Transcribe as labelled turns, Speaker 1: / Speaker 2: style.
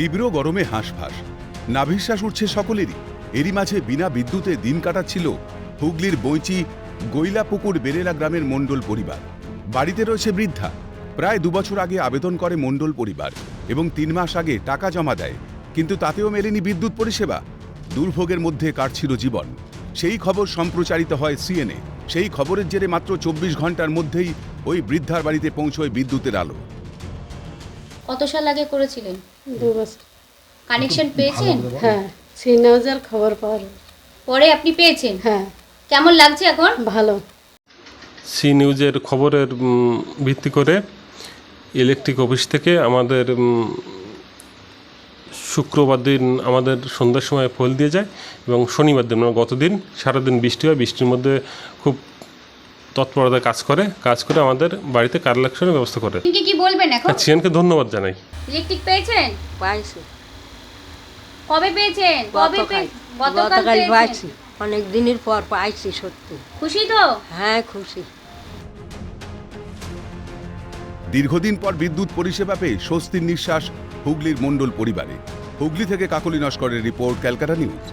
Speaker 1: তীব্র গরমে হাঁসফাঁস। নাভিশ্বাস উঠছে সকলেরই। এরই মাঝে বিনা বিদ্যুতে দিন কাটাচ্ছিল হুগলির বৈচি গৈলাপুকুর বেরেলা গ্রামের মণ্ডল পরিবার। বাড়িতে রয়েছে বৃদ্ধা। প্রায় দুবছর আগে আবেদন করে মণ্ডল পরিবার এবং তিন মাস আগে টাকা জমা দেয়, কিন্তু তাতেও মেলেনি বিদ্যুৎ পরিষেবা। দুর্ভোগের মধ্যে কাটছিল জীবন। সেই খবর সম্প্রচারিত হয় সিএনএ। সেই খবরের জেরে মাত্র চব্বিশ ঘণ্টার মধ্যেই ওই বৃদ্ধার বাড়িতে পৌঁছয় বিদ্যুতের আলো।
Speaker 2: কত সাল আগে করেছিলেন?
Speaker 3: দু বছর।
Speaker 2: কানেকশন পেয়েছেন?
Speaker 3: হ্যাঁ শ্রীনগর খবর পাওয়ার।
Speaker 2: পরে আপনি পেয়েছেন?
Speaker 3: হ্যাঁ।
Speaker 2: কেমন লাগছে এখন?
Speaker 3: ভালো।
Speaker 4: সি নিউজের খবরের ভিত্তি করে ইলেকট্রিক অফিস থেকে আমাদের শুক্রবার দিন আমাদের সন্ধ্যার সময় ফল দিয়ে যায় এবং শনিবার দিন মানে গতদিন সারাদিন বৃষ্টি হয়। বৃষ্টির মধ্যে খুব তৎপরতায় কাজ করে কাজ করে আমাদের বাড়িতে কালেকশনের ব্যবস্থা করে।
Speaker 2: কি কি বলবেন এখন?
Speaker 4: সিএনকে ধন্যবাদ জানাই।
Speaker 2: ইলেকট্রিক পেয়েছেন?
Speaker 5: পাইছি।
Speaker 2: কবে পেয়েছেন? কবে
Speaker 5: গতকাল পাইছি। অনেক দিনের পর পাইছি সত্যি।
Speaker 2: খুশি তো?
Speaker 5: হ্যাঁ খুশি।
Speaker 1: দীর্ঘদিন পর বিদ্যুৎ পরিষেবা পেয়ে স্বস্তির নিঃশ্বাস হুগলির মণ্ডল পরিবারে। হুগলি থেকে কাকলি নস্করের রিপোর্ট ক্যালকাটা নিউজ।